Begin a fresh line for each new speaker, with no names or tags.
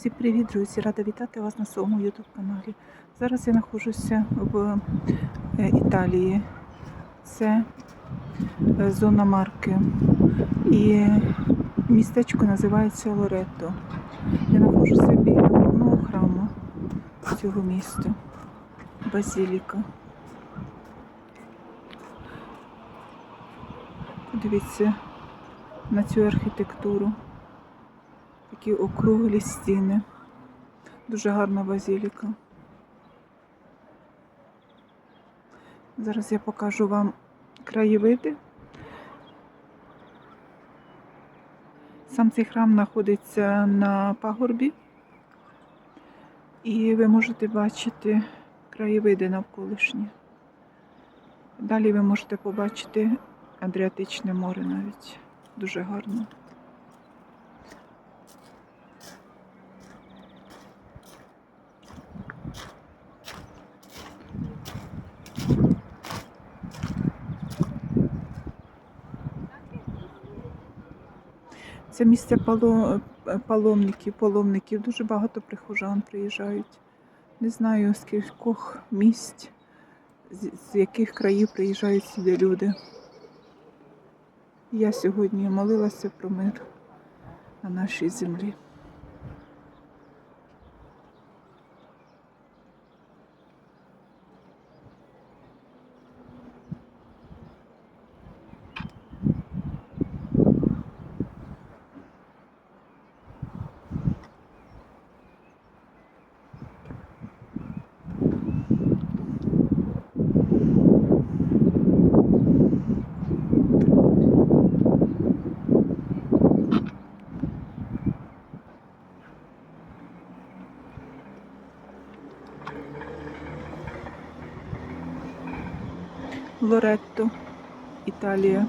Всім привіт, друзі! Рада вітати вас на своєму YouTube каналі. Зараз я знаходжуся в е, Італії. Це е, зона марки. І містечко називається Лоретто. Я знаходжуся біля головного храму цього міста. Базіліка. Подивіться на цю архітектуру. Такі округлі стіни. Дуже гарна базіліка. Зараз я покажу вам краєвиди. Сам цей храм знаходиться на пагорбі, і ви можете бачити краєвиди навколишні. Далі ви можете побачити Адріатичне море навіть. Дуже гарно. Це місце е, паломників, паломників. Дуже багато прихожан приїжджають. Не знаю з кількох місць, з, з яких країв приїжджають сюди люди. Я сьогодні молилася про мир на нашій землі. Лоретто, Італія.